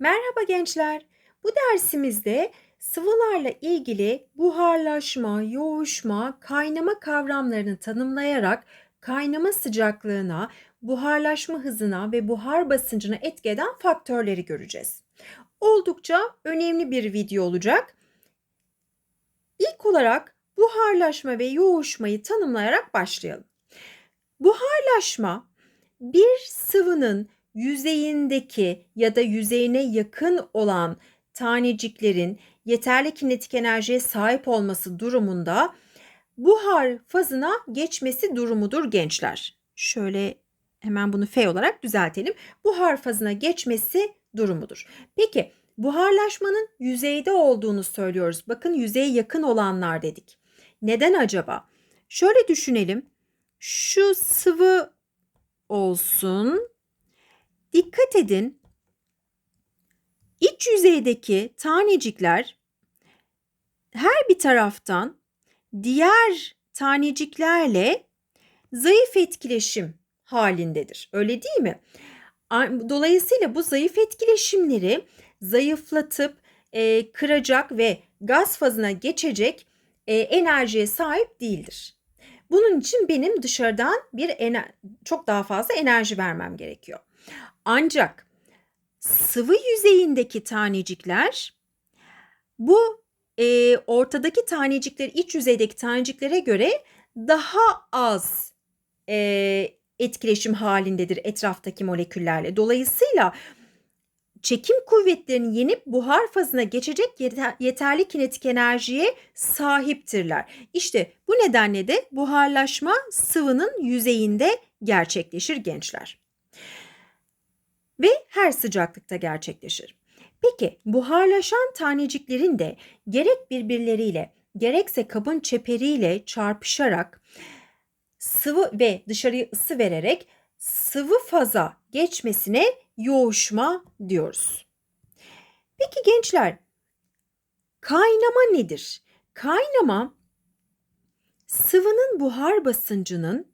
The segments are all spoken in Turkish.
Merhaba gençler. Bu dersimizde sıvılarla ilgili buharlaşma, yoğuşma, kaynama kavramlarını tanımlayarak kaynama sıcaklığına, buharlaşma hızına ve buhar basıncına etki eden faktörleri göreceğiz. Oldukça önemli bir video olacak. İlk olarak buharlaşma ve yoğuşmayı tanımlayarak başlayalım. Buharlaşma bir sıvının yüzeyindeki ya da yüzeyine yakın olan taneciklerin yeterli kinetik enerjiye sahip olması durumunda buhar fazına geçmesi durumudur gençler. Şöyle hemen bunu F olarak düzeltelim. Buhar fazına geçmesi durumudur. Peki buharlaşmanın yüzeyde olduğunu söylüyoruz. Bakın yüzeye yakın olanlar dedik. Neden acaba? Şöyle düşünelim. Şu sıvı olsun. Dikkat edin. İç yüzeydeki tanecikler her bir taraftan diğer taneciklerle zayıf etkileşim halindedir. Öyle değil mi? Dolayısıyla bu zayıf etkileşimleri zayıflatıp e, kıracak ve gaz fazına geçecek e, enerjiye sahip değildir. Bunun için benim dışarıdan bir çok daha fazla enerji vermem gerekiyor. Ancak sıvı yüzeyindeki tanecikler bu e, ortadaki tanecikler iç yüzeydeki taneciklere göre daha az e, etkileşim halindedir etraftaki moleküllerle. Dolayısıyla çekim kuvvetlerini yenip buhar fazına geçecek yeterli kinetik enerjiye sahiptirler. İşte bu nedenle de buharlaşma sıvının yüzeyinde gerçekleşir gençler. Ve her sıcaklıkta gerçekleşir. Peki buharlaşan taneciklerin de gerek birbirleriyle gerekse kabın çeperiyle çarpışarak sıvı ve dışarıya ısı vererek sıvı faza geçmesine yoğuşma diyoruz. Peki gençler, kaynama nedir? Kaynama sıvının buhar basıncının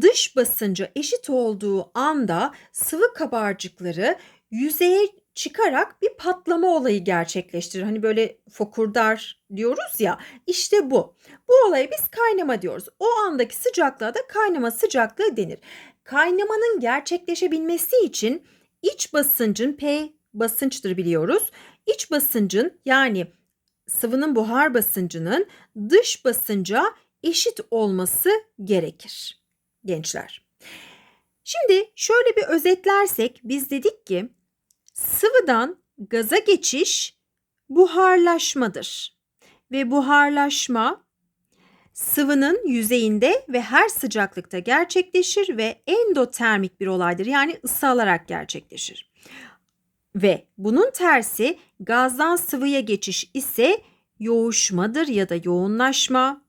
dış basıncı eşit olduğu anda sıvı kabarcıkları yüzeye çıkarak bir patlama olayı gerçekleştirir. Hani böyle fokurdar diyoruz ya işte bu. Bu olayı biz kaynama diyoruz. O andaki sıcaklığa da kaynama sıcaklığı denir. Kaynamanın gerçekleşebilmesi için iç basıncın P basınçtır biliyoruz. İç basıncın yani sıvının buhar basıncının dış basınca eşit olması gerekir gençler. Şimdi şöyle bir özetlersek biz dedik ki sıvıdan gaza geçiş buharlaşmadır. Ve buharlaşma sıvının yüzeyinde ve her sıcaklıkta gerçekleşir ve endotermik bir olaydır. Yani ısı alarak gerçekleşir. Ve bunun tersi gazdan sıvıya geçiş ise yoğuşmadır ya da yoğunlaşma.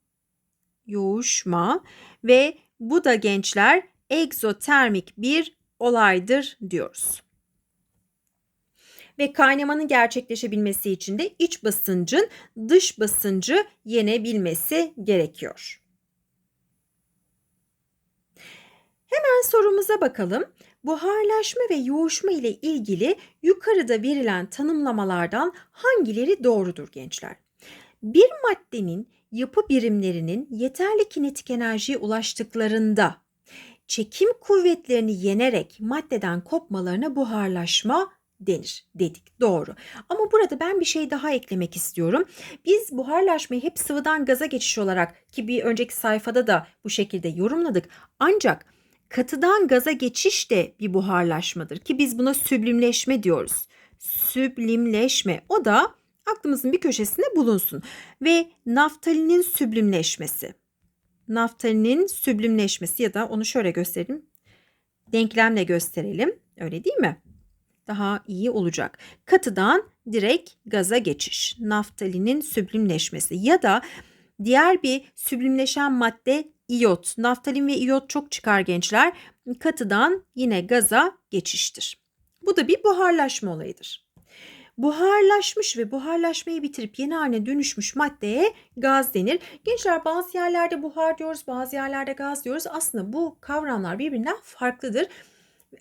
Yoğuşma ve bu da gençler egzotermik bir olaydır diyoruz. Ve kaynamanın gerçekleşebilmesi için de iç basıncın dış basıncı yenebilmesi gerekiyor. Hemen sorumuza bakalım. Buharlaşma ve yoğuşma ile ilgili yukarıda verilen tanımlamalardan hangileri doğrudur gençler? Bir maddenin yapı birimlerinin yeterli kinetik enerjiye ulaştıklarında çekim kuvvetlerini yenerek maddeden kopmalarına buharlaşma denir dedik. Doğru. Ama burada ben bir şey daha eklemek istiyorum. Biz buharlaşmayı hep sıvıdan gaza geçiş olarak ki bir önceki sayfada da bu şekilde yorumladık. Ancak katıdan gaza geçiş de bir buharlaşmadır ki biz buna süblimleşme diyoruz. Süblimleşme o da aklımızın bir köşesinde bulunsun. Ve naftalinin süblimleşmesi. Naftalinin süblimleşmesi ya da onu şöyle gösterelim. Denklemle gösterelim. Öyle değil mi? Daha iyi olacak. Katıdan direkt gaza geçiş. Naftalinin süblimleşmesi ya da diğer bir süblimleşen madde iyot. Naftalin ve iyot çok çıkar gençler. Katıdan yine gaza geçiştir. Bu da bir buharlaşma olayıdır buharlaşmış ve buharlaşmayı bitirip yeni haline dönüşmüş maddeye gaz denir. Gençler bazı yerlerde buhar diyoruz, bazı yerlerde gaz diyoruz. Aslında bu kavramlar birbirinden farklıdır.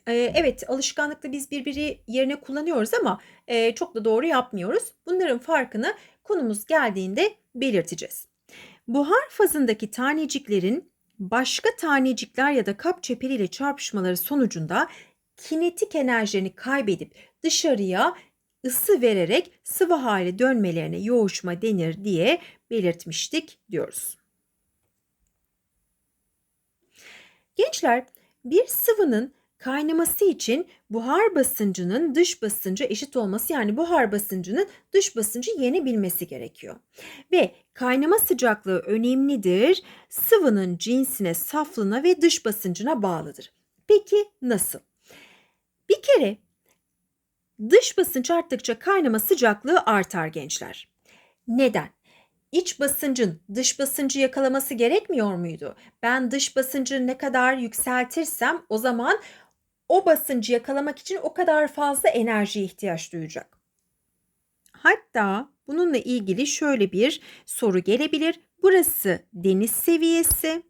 Eee, evet, alışkanlıkla biz birbiri yerine kullanıyoruz ama, eee, çok da doğru yapmıyoruz. Bunların farkını konumuz geldiğinde belirteceğiz. Buhar fazındaki taneciklerin başka tanecikler ya da kap çeperiyle çarpışmaları sonucunda kinetik enerjilerini kaybedip dışarıya ısı vererek sıvı hale dönmelerine yoğuşma denir diye belirtmiştik diyoruz. Gençler, bir sıvının kaynaması için buhar basıncının dış basınca eşit olması yani buhar basıncının dış basıncı yenebilmesi gerekiyor. Ve kaynama sıcaklığı önemlidir. Sıvının cinsine, saflığına ve dış basıncına bağlıdır. Peki nasıl? Bir kere dış basınç arttıkça kaynama sıcaklığı artar gençler. Neden? İç basıncın dış basıncı yakalaması gerekmiyor muydu? Ben dış basıncı ne kadar yükseltirsem o zaman o basıncı yakalamak için o kadar fazla enerjiye ihtiyaç duyacak. Hatta bununla ilgili şöyle bir soru gelebilir. Burası deniz seviyesi.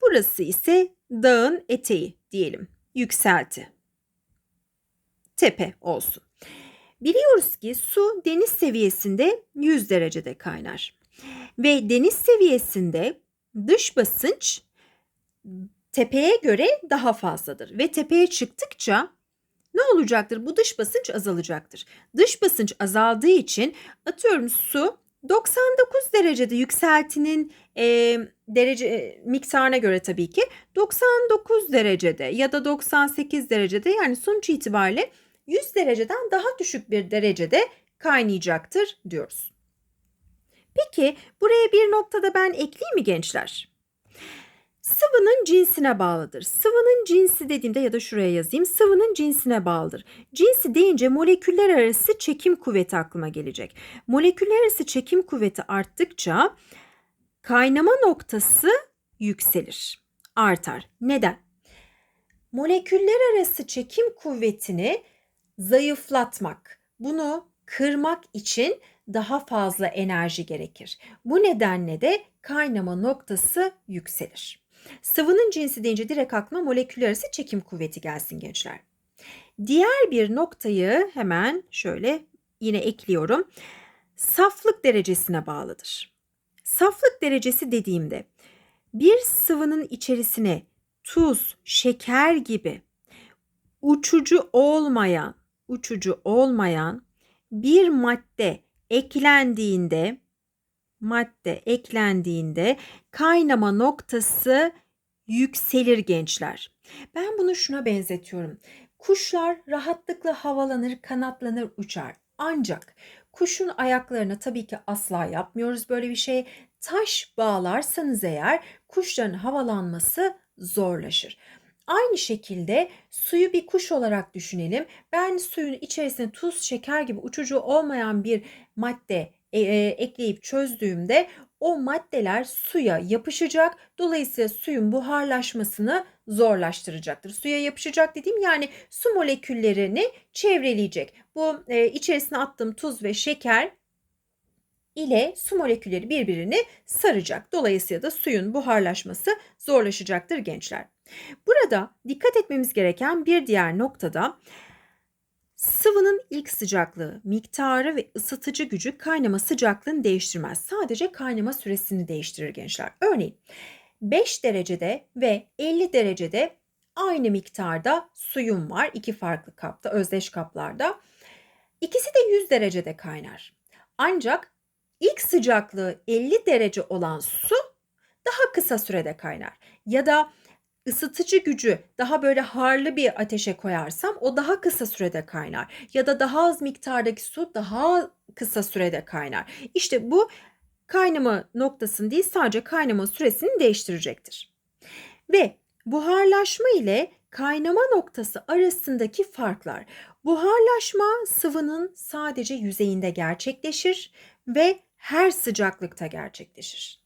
Burası ise dağın eteği diyelim. Yükselti. Tepe olsun. Biliyoruz ki su deniz seviyesinde 100 derecede kaynar. Ve deniz seviyesinde dış basınç tepeye göre daha fazladır ve tepeye çıktıkça ne olacaktır? Bu dış basınç azalacaktır. Dış basınç azaldığı için atıyorum su 99 derecede yükseltinin e, derece e, miktarına göre tabii ki 99 derecede ya da 98 derecede yani sonuç itibariyle 100 dereceden daha düşük bir derecede kaynayacaktır diyoruz. Peki buraya bir noktada ben ekleyeyim mi gençler? Sıvının cinsine bağlıdır. Sıvının cinsi dediğimde ya da şuraya yazayım. Sıvının cinsine bağlıdır. Cinsi deyince moleküller arası çekim kuvveti aklıma gelecek. Moleküller arası çekim kuvveti arttıkça kaynama noktası yükselir, artar. Neden? Moleküller arası çekim kuvvetini zayıflatmak, bunu kırmak için daha fazla enerji gerekir. Bu nedenle de kaynama noktası yükselir. Sıvının cinsi deyince direkt aklıma moleküller arası çekim kuvveti gelsin gençler. Diğer bir noktayı hemen şöyle yine ekliyorum. Saflık derecesine bağlıdır. Saflık derecesi dediğimde bir sıvının içerisine tuz, şeker gibi uçucu olmayan, uçucu olmayan bir madde eklendiğinde madde eklendiğinde kaynama noktası yükselir gençler. Ben bunu şuna benzetiyorum. Kuşlar rahatlıkla havalanır, kanatlanır, uçar. Ancak kuşun ayaklarına tabii ki asla yapmıyoruz böyle bir şey. Taş bağlarsanız eğer kuşların havalanması zorlaşır. Aynı şekilde suyu bir kuş olarak düşünelim. Ben suyun içerisine tuz, şeker gibi uçucu olmayan bir madde e, e, ekleyip çözdüğümde o maddeler suya yapışacak. Dolayısıyla suyun buharlaşmasını zorlaştıracaktır. Suya yapışacak dediğim yani su moleküllerini çevreleyecek. Bu e, içerisine attığım tuz ve şeker ile su molekülleri birbirini saracak. Dolayısıyla da suyun buharlaşması zorlaşacaktır gençler. Burada dikkat etmemiz gereken bir diğer noktada Sıvının ilk sıcaklığı, miktarı ve ısıtıcı gücü kaynama sıcaklığını değiştirmez. Sadece kaynama süresini değiştirir gençler. Örneğin 5 derecede ve 50 derecede aynı miktarda suyum var. iki farklı kapta, özdeş kaplarda. İkisi de 100 derecede kaynar. Ancak ilk sıcaklığı 50 derece olan su daha kısa sürede kaynar. Ya da ısıtıcı gücü daha böyle harlı bir ateşe koyarsam o daha kısa sürede kaynar ya da daha az miktardaki su daha kısa sürede kaynar. İşte bu kaynama noktasını değil sadece kaynama süresini değiştirecektir. Ve buharlaşma ile kaynama noktası arasındaki farklar. Buharlaşma sıvının sadece yüzeyinde gerçekleşir ve her sıcaklıkta gerçekleşir.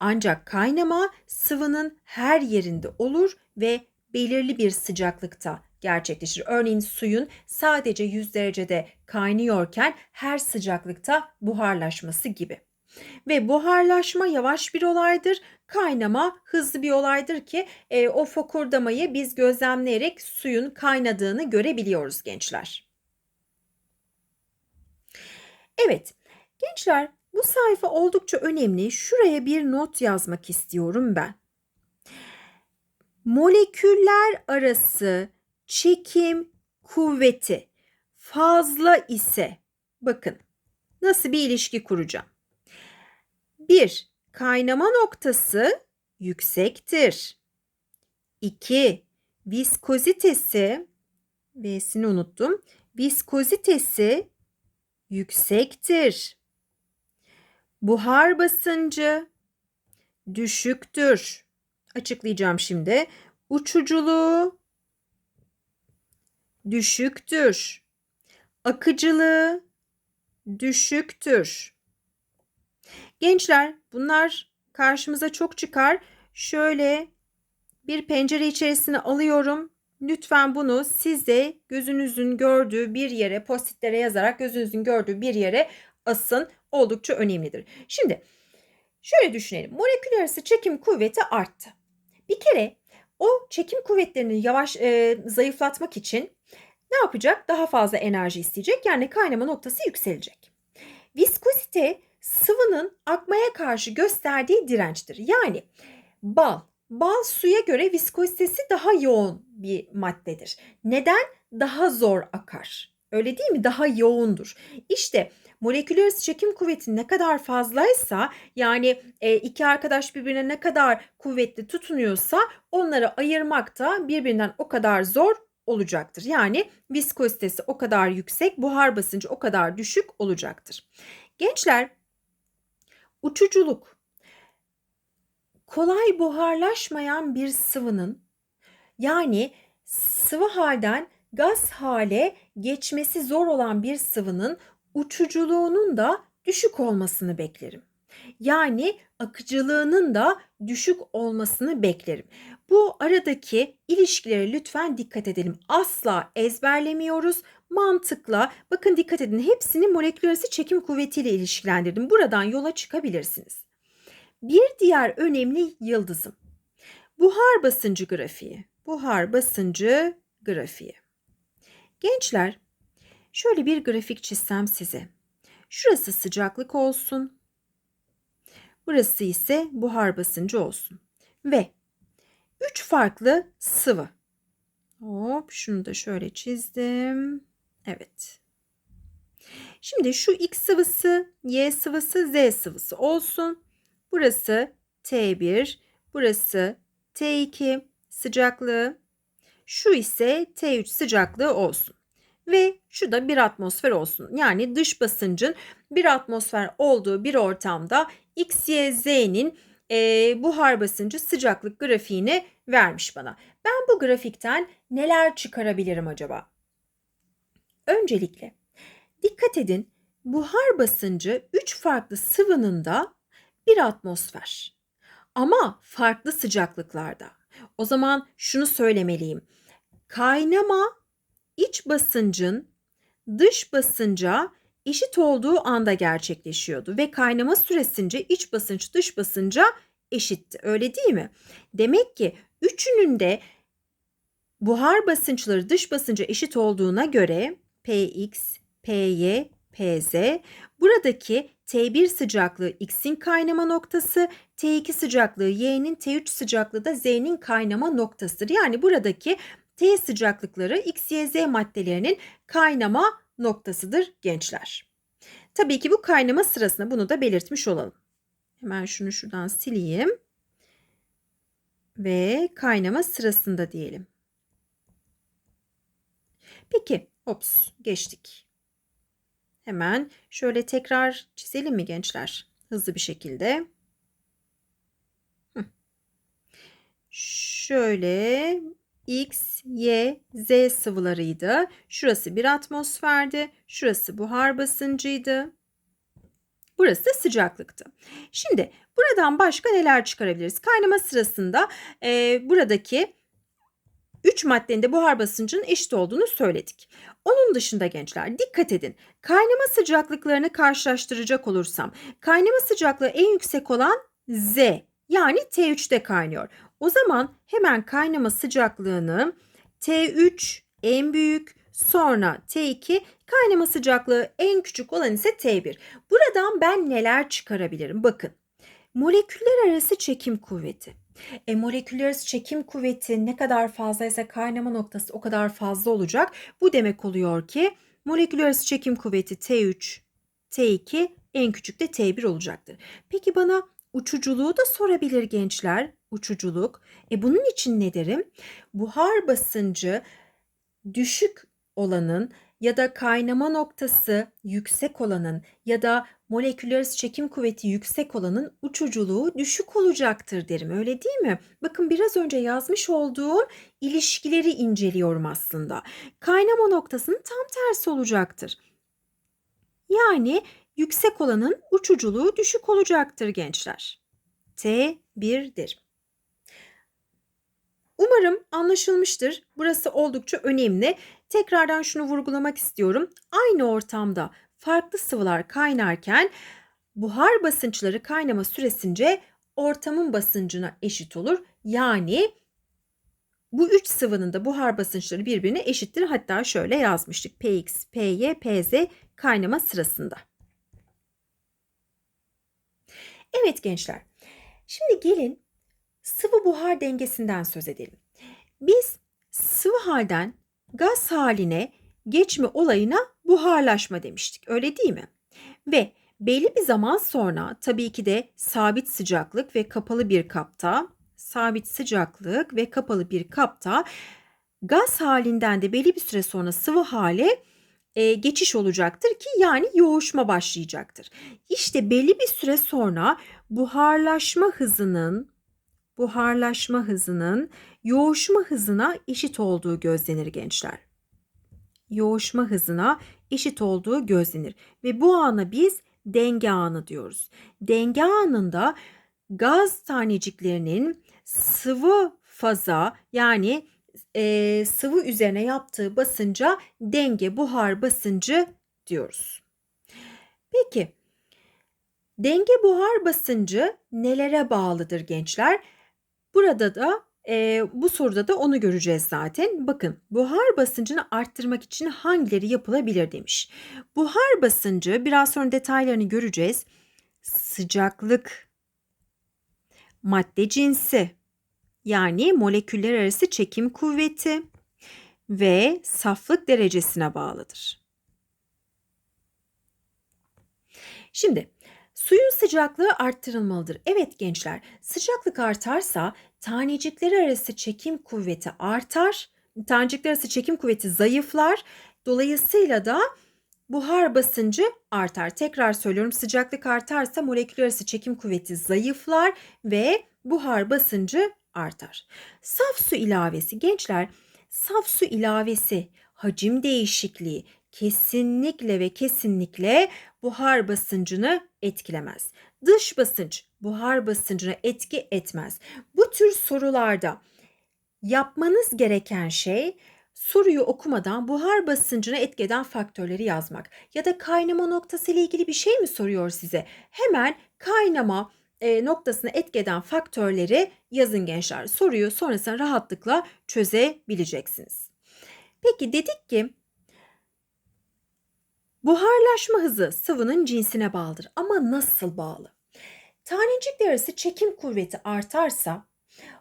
Ancak kaynama sıvının her yerinde olur ve belirli bir sıcaklıkta gerçekleşir. Örneğin suyun sadece 100 derecede kaynıyorken her sıcaklıkta buharlaşması gibi. Ve buharlaşma yavaş bir olaydır. Kaynama hızlı bir olaydır ki e, o fokurdamayı biz gözlemleyerek suyun kaynadığını görebiliyoruz gençler. Evet gençler bu sayfa oldukça önemli. Şuraya bir not yazmak istiyorum ben. Moleküller arası çekim kuvveti fazla ise bakın nasıl bir ilişki kuracağım. Bir, kaynama noktası yüksektir. 2. Viskozitesi V'sini unuttum. Viskozitesi yüksektir. Buhar basıncı düşüktür. Açıklayacağım şimdi. Uçuculuğu düşüktür. Akıcılığı düşüktür. Gençler bunlar karşımıza çok çıkar. Şöyle bir pencere içerisine alıyorum. Lütfen bunu siz de gözünüzün gördüğü bir yere postitlere yazarak gözünüzün gördüğü bir yere asın. Oldukça önemlidir. Şimdi şöyle düşünelim. Molekül arası çekim kuvveti arttı. Bir kere o çekim kuvvetlerini yavaş e, zayıflatmak için ne yapacak? Daha fazla enerji isteyecek. Yani kaynama noktası yükselecek. Viskozite sıvının akmaya karşı gösterdiği dirençtir. Yani bal, bal suya göre viskozitesi daha yoğun bir maddedir. Neden? Daha zor akar. Öyle değil mi? Daha yoğundur. İşte moleküler çekim kuvveti ne kadar fazlaysa yani e, iki arkadaş birbirine ne kadar kuvvetli tutunuyorsa onları ayırmak da birbirinden o kadar zor olacaktır. Yani viskozitesi o kadar yüksek, buhar basıncı o kadar düşük olacaktır. Gençler uçuculuk kolay buharlaşmayan bir sıvının yani sıvı halden gaz hale geçmesi zor olan bir sıvının uçuculuğunun da düşük olmasını beklerim. Yani akıcılığının da düşük olmasını beklerim. Bu aradaki ilişkilere lütfen dikkat edelim. Asla ezberlemiyoruz. Mantıkla bakın dikkat edin hepsini molekül arası çekim kuvvetiyle ilişkilendirdim. Buradan yola çıkabilirsiniz. Bir diğer önemli yıldızım. Buhar basıncı grafiği. Buhar basıncı grafiği. Gençler şöyle bir grafik çizsem size. Şurası sıcaklık olsun. Burası ise buhar basıncı olsun. Ve üç farklı sıvı. Hop şunu da şöyle çizdim. Evet. Şimdi şu X sıvısı, Y sıvısı, Z sıvısı olsun. Burası T1, burası T2 sıcaklığı. Şu ise T3 sıcaklığı olsun. Ve şu da bir atmosfer olsun. Yani dış basıncın bir atmosfer olduğu bir ortamda X, Y, Z'nin e, buhar basıncı sıcaklık grafiğini vermiş bana. Ben bu grafikten neler çıkarabilirim acaba? Öncelikle dikkat edin buhar basıncı 3 farklı sıvının da bir atmosfer. Ama farklı sıcaklıklarda. O zaman şunu söylemeliyim. Kaynama iç basıncın dış basınca eşit olduğu anda gerçekleşiyordu ve kaynama süresince iç basınç dış basınca eşitti. Öyle değil mi? Demek ki üçünün de buhar basınçları dış basınca eşit olduğuna göre Px, Py, Pz buradaki T1 sıcaklığı X'in kaynama noktası, T2 sıcaklığı Y'nin, T3 sıcaklığı da Z'nin kaynama noktasıdır. Yani buradaki T sıcaklıkları X, Y, Z maddelerinin kaynama noktasıdır gençler. Tabii ki bu kaynama sırasında bunu da belirtmiş olalım. Hemen şunu şuradan sileyim. Ve kaynama sırasında diyelim. Peki, ops geçtik. Hemen şöyle tekrar çizelim mi gençler? Hızlı bir şekilde. Şöyle X, Y, Z sıvılarıydı. Şurası bir atmosferdi. Şurası buhar basıncıydı. Burası da sıcaklıktı. Şimdi buradan başka neler çıkarabiliriz? Kaynama sırasında e, buradaki 3 maddenin de buhar basıncının eşit olduğunu söyledik. Onun dışında gençler dikkat edin. Kaynama sıcaklıklarını karşılaştıracak olursam kaynama sıcaklığı en yüksek olan Z yani T3'te kaynıyor. O zaman hemen kaynama sıcaklığını T3 en büyük sonra T2 kaynama sıcaklığı en küçük olan ise T1. Buradan ben neler çıkarabilirim? Bakın moleküller arası çekim kuvveti. E, moleküller arası çekim kuvveti ne kadar fazlaysa kaynama noktası o kadar fazla olacak. Bu demek oluyor ki moleküller arası çekim kuvveti T3, T2 en küçük de T1 olacaktır. Peki bana uçuculuğu da sorabilir gençler. Uçuculuk. E bunun için ne derim? Buhar basıncı düşük olanın ya da kaynama noktası yüksek olanın ya da moleküler çekim kuvveti yüksek olanın uçuculuğu düşük olacaktır derim. Öyle değil mi? Bakın biraz önce yazmış olduğum ilişkileri inceliyorum aslında. Kaynama noktasının tam tersi olacaktır. Yani yüksek olanın uçuculuğu düşük olacaktır gençler. T1'dir. Umarım anlaşılmıştır. Burası oldukça önemli. Tekrardan şunu vurgulamak istiyorum. Aynı ortamda farklı sıvılar kaynarken buhar basınçları kaynama süresince ortamın basıncına eşit olur. Yani bu üç sıvının da buhar basınçları birbirine eşittir. Hatta şöyle yazmıştık. Px, Py, Pz kaynama sırasında. Evet gençler. Şimdi gelin sıvı buhar dengesinden söz edelim. Biz sıvı halden gaz haline geçme olayına buharlaşma demiştik. Öyle değil mi? Ve belli bir zaman sonra tabii ki de sabit sıcaklık ve kapalı bir kapta, sabit sıcaklık ve kapalı bir kapta gaz halinden de belli bir süre sonra sıvı hale e, geçiş olacaktır ki yani yoğuşma başlayacaktır. İşte belli bir süre sonra buharlaşma hızının buharlaşma hızının yoğuşma hızına eşit olduğu gözlenir gençler. Yoğuşma hızına eşit olduğu gözlenir ve bu ana biz denge anı diyoruz. Denge anında gaz taneciklerinin sıvı faza yani e, sıvı üzerine yaptığı basınca denge buhar basıncı diyoruz. Peki denge buhar basıncı nelere bağlıdır gençler? Burada da e, bu soruda da onu göreceğiz zaten. Bakın buhar basıncını arttırmak için hangileri yapılabilir demiş. Buhar basıncı biraz sonra detaylarını göreceğiz. Sıcaklık, madde cinsi yani moleküller arası çekim kuvveti ve saflık derecesine bağlıdır. Şimdi Suyun sıcaklığı arttırılmalıdır. Evet gençler, sıcaklık artarsa tanecikler arası çekim kuvveti artar. Tanecikler arası çekim kuvveti zayıflar. Dolayısıyla da buhar basıncı artar. Tekrar söylüyorum sıcaklık artarsa moleküler arası çekim kuvveti zayıflar ve buhar basıncı artar. Saf su ilavesi gençler, saf su ilavesi, hacim değişikliği kesinlikle ve kesinlikle buhar basıncını etkilemez. Dış basınç buhar basıncına etki etmez. Bu tür sorularda yapmanız gereken şey soruyu okumadan buhar basıncına etki eden faktörleri yazmak. Ya da kaynama noktası ile ilgili bir şey mi soruyor size? Hemen kaynama e, noktasına etki eden faktörleri yazın gençler. Soruyu sonrasında rahatlıkla çözebileceksiniz. Peki dedik ki Buharlaşma hızı sıvının cinsine bağlıdır ama nasıl bağlı? Tanecikler arası çekim kuvveti artarsa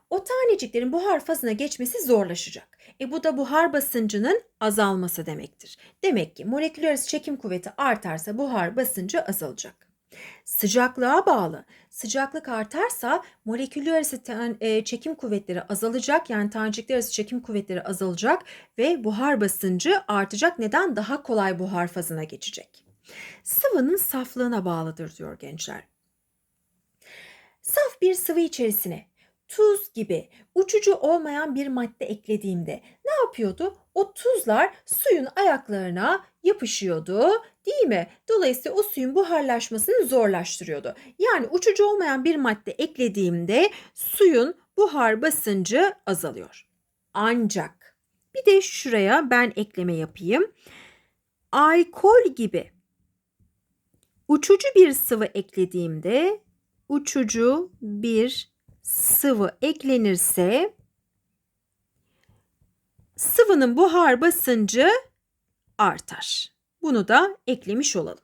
o taneciklerin buhar fazına geçmesi zorlaşacak. E bu da buhar basıncının azalması demektir. Demek ki moleküler arası çekim kuvveti artarsa buhar basıncı azalacak. Sıcaklığa bağlı. Sıcaklık artarsa moleküller arası e, çekim kuvvetleri azalacak. Yani tanecikler arası çekim kuvvetleri azalacak ve buhar basıncı artacak. Neden? Daha kolay buhar fazına geçecek. Sıvının saflığına bağlıdır diyor gençler. Saf bir sıvı içerisine tuz gibi uçucu olmayan bir madde eklediğimde ne yapıyordu? O tuzlar suyun ayaklarına yapışıyordu değil mi? Dolayısıyla o suyun buharlaşmasını zorlaştırıyordu. Yani uçucu olmayan bir madde eklediğimde suyun buhar basıncı azalıyor. ancak bir de şuraya ben ekleme yapayım. Alkol gibi uçucu bir sıvı eklediğimde uçucu bir sıvı eklenirse sıvının buhar basıncı artar. Bunu da eklemiş olalım.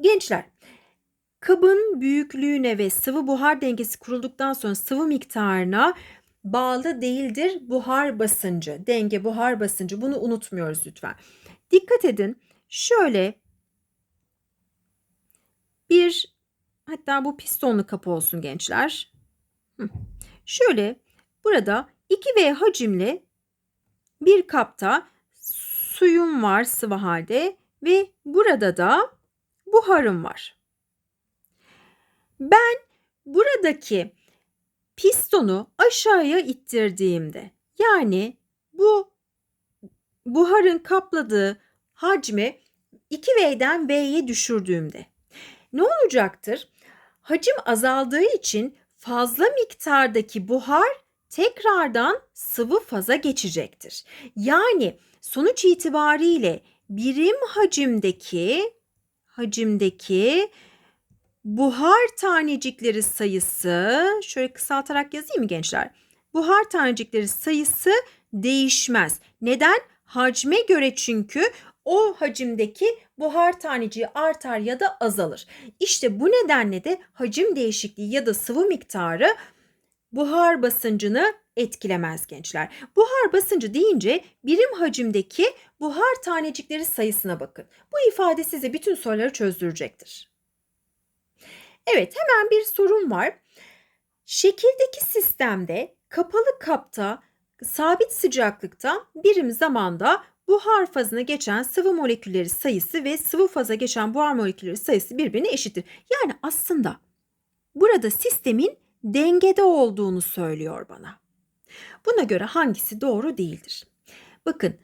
Gençler, kabın büyüklüğüne ve sıvı buhar dengesi kurulduktan sonra sıvı miktarına bağlı değildir buhar basıncı. Denge buhar basıncı bunu unutmuyoruz lütfen. Dikkat edin. Şöyle bir hatta bu pistonlu kapı olsun gençler. Şöyle burada 2V hacimli bir kapta suyum var sıvı halde ve burada da buharım var. Ben buradaki pistonu aşağıya ittirdiğimde yani bu buharın kapladığı hacmi 2V'den V'ye düşürdüğümde ne olacaktır? Hacim azaldığı için fazla miktardaki buhar tekrardan sıvı faza geçecektir. Yani sonuç itibariyle birim hacimdeki hacimdeki buhar tanecikleri sayısı şöyle kısaltarak yazayım mı gençler? Buhar tanecikleri sayısı değişmez. Neden? Hacme göre çünkü o hacimdeki buhar taneciği artar ya da azalır. İşte bu nedenle de hacim değişikliği ya da sıvı miktarı buhar basıncını etkilemez gençler. Buhar basıncı deyince birim hacimdeki buhar tanecikleri sayısına bakın. Bu ifade size bütün soruları çözdürecektir. Evet hemen bir sorun var. Şekildeki sistemde kapalı kapta sabit sıcaklıkta birim zamanda buhar fazına geçen sıvı molekülleri sayısı ve sıvı faza geçen buhar molekülleri sayısı birbirine eşittir. Yani aslında burada sistemin dengede olduğunu söylüyor bana. Buna göre hangisi doğru değildir? Bakın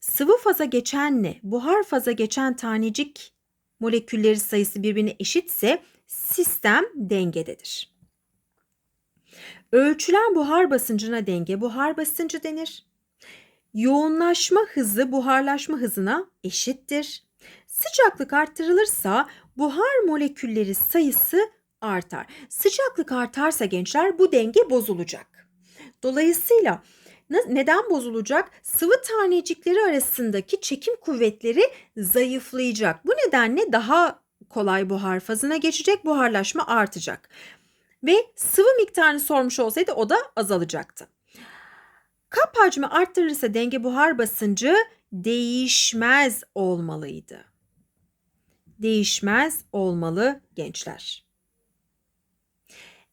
sıvı faza geçenle buhar faza geçen tanecik molekülleri sayısı birbirine eşitse sistem dengededir. Ölçülen buhar basıncına denge buhar basıncı denir. Yoğunlaşma hızı buharlaşma hızına eşittir. Sıcaklık arttırılırsa buhar molekülleri sayısı artar. Sıcaklık artarsa gençler bu denge bozulacak. Dolayısıyla neden bozulacak? Sıvı tanecikleri arasındaki çekim kuvvetleri zayıflayacak. Bu nedenle daha kolay buhar fazına geçecek, buharlaşma artacak. Ve sıvı miktarını sormuş olsaydı o da azalacaktı. Kap hacmi arttırırsa denge buhar basıncı değişmez olmalıydı. Değişmez olmalı gençler.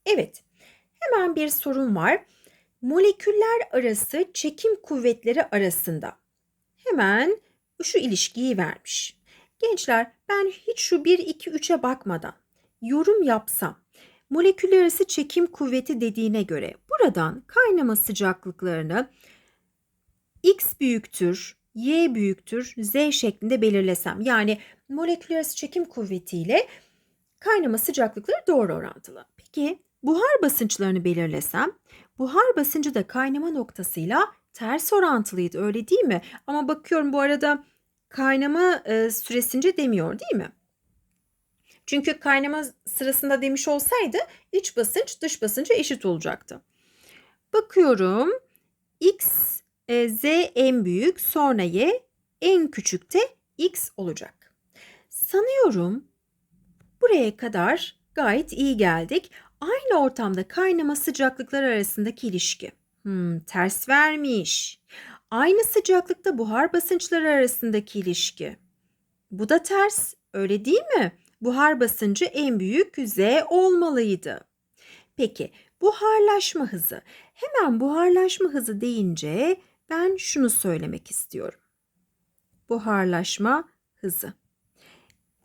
Evet, hemen bir sorun var. Moleküller arası çekim kuvvetleri arasında. Hemen şu ilişkiyi vermiş. Gençler ben hiç şu 1 2 3'e bakmadan yorum yapsam moleküller arası çekim kuvveti dediğine göre buradan kaynama sıcaklıklarını x büyüktür, y büyüktür, z şeklinde belirlesem yani moleküler arası çekim kuvvetiyle kaynama sıcaklıkları doğru orantılı. Peki buhar basınçlarını belirlesem buhar basıncı da kaynama noktasıyla ters orantılıydı öyle değil mi? Ama bakıyorum bu arada kaynama e, süresince demiyor değil mi? Çünkü kaynama sırasında demiş olsaydı iç basınç dış basınca eşit olacaktı. Bakıyorum x, e, z en büyük sonra y en küçükte x olacak. Sanıyorum buraya kadar gayet iyi geldik. Aynı ortamda kaynama sıcaklıklar arasındaki ilişki. Hmm, ters vermiş. Aynı sıcaklıkta buhar basınçları arasındaki ilişki. Bu da ters, öyle değil mi? Buhar basıncı en büyük Z olmalıydı. Peki, buharlaşma hızı. Hemen buharlaşma hızı deyince ben şunu söylemek istiyorum. Buharlaşma hızı.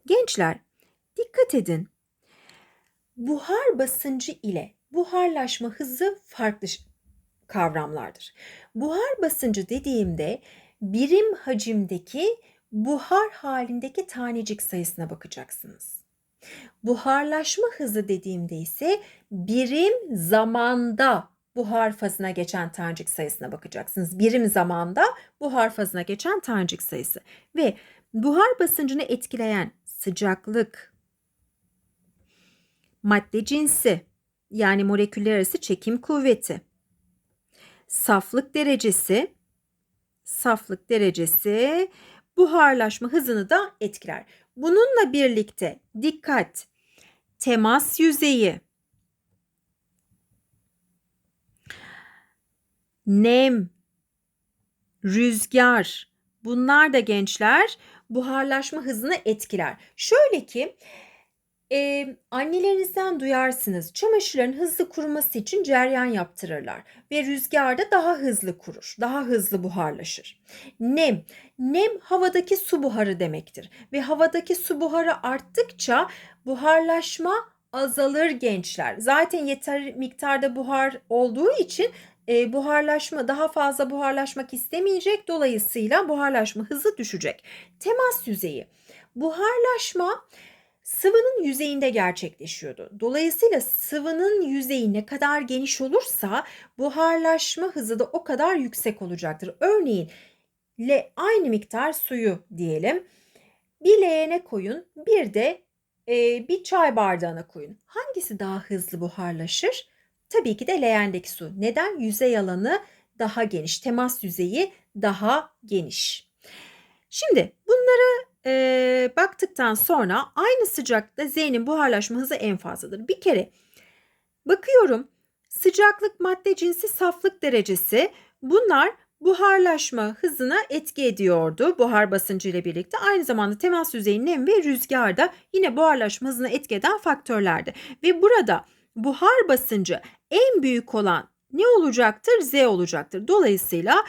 Gençler, dikkat edin. Buhar basıncı ile buharlaşma hızı farklı kavramlardır. Buhar basıncı dediğimde birim hacimdeki buhar halindeki tanecik sayısına bakacaksınız. Buharlaşma hızı dediğimde ise birim zamanda buhar fazına geçen tanecik sayısına bakacaksınız. Birim zamanda buhar fazına geçen tanecik sayısı. Ve buhar basıncını etkileyen sıcaklık, madde cinsi yani moleküller arası çekim kuvveti, saflık derecesi, saflık derecesi buharlaşma hızını da etkiler. Bununla birlikte dikkat, temas yüzeyi, nem, rüzgar bunlar da gençler buharlaşma hızını etkiler. Şöyle ki e, annelerinizden duyarsınız çamaşırların hızlı kuruması için ceryan yaptırırlar ve rüzgarda daha hızlı kurur, daha hızlı buharlaşır. Nem, nem havadaki su buharı demektir ve havadaki su buharı arttıkça buharlaşma azalır gençler. Zaten yeter miktarda buhar olduğu için e, buharlaşma daha fazla buharlaşmak istemeyecek. Dolayısıyla buharlaşma hızı düşecek. Temas yüzeyi. Buharlaşma sıvının yüzeyinde gerçekleşiyordu. Dolayısıyla sıvının yüzeyi ne kadar geniş olursa buharlaşma hızı da o kadar yüksek olacaktır. Örneğin le aynı miktar suyu diyelim. Bir leğene koyun, bir de e, bir çay bardağına koyun. Hangisi daha hızlı buharlaşır? Tabii ki de leğendeki su. Neden? Yüzey alanı daha geniş, temas yüzeyi daha geniş. Şimdi bunları e, baktıktan sonra aynı sıcaklıkta Z'nin buharlaşma hızı en fazladır. Bir kere bakıyorum sıcaklık, madde cinsi, saflık derecesi bunlar buharlaşma hızına etki ediyordu buhar basıncı ile birlikte. Aynı zamanda temas yüzeyi nem ve rüzgar da yine buharlaşma hızına etki eden faktörlerdi. Ve burada buhar basıncı en büyük olan ne olacaktır? Z olacaktır. Dolayısıyla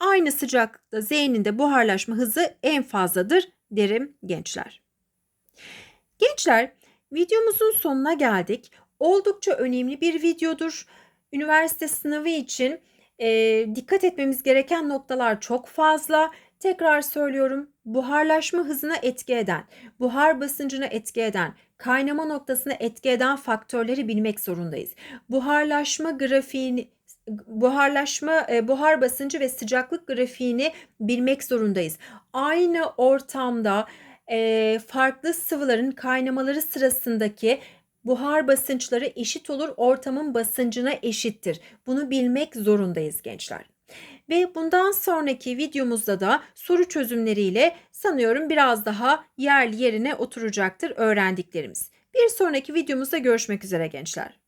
aynı sıcaklıkta Z'nin de buharlaşma hızı en fazladır derim gençler. Gençler videomuzun sonuna geldik. Oldukça önemli bir videodur. Üniversite sınavı için e, dikkat etmemiz gereken noktalar çok fazla. Tekrar söylüyorum buharlaşma hızına etki eden, buhar basıncına etki eden, kaynama noktasına etki eden faktörleri bilmek zorundayız. Buharlaşma grafiğini buharlaşma, e, buhar basıncı ve sıcaklık grafiğini bilmek zorundayız. Aynı ortamda e, farklı sıvıların kaynamaları sırasındaki buhar basınçları eşit olur, ortamın basıncına eşittir. Bunu bilmek zorundayız gençler. Ve bundan sonraki videomuzda da soru çözümleriyle sanıyorum biraz daha yerli yerine oturacaktır öğrendiklerimiz. Bir sonraki videomuzda görüşmek üzere gençler.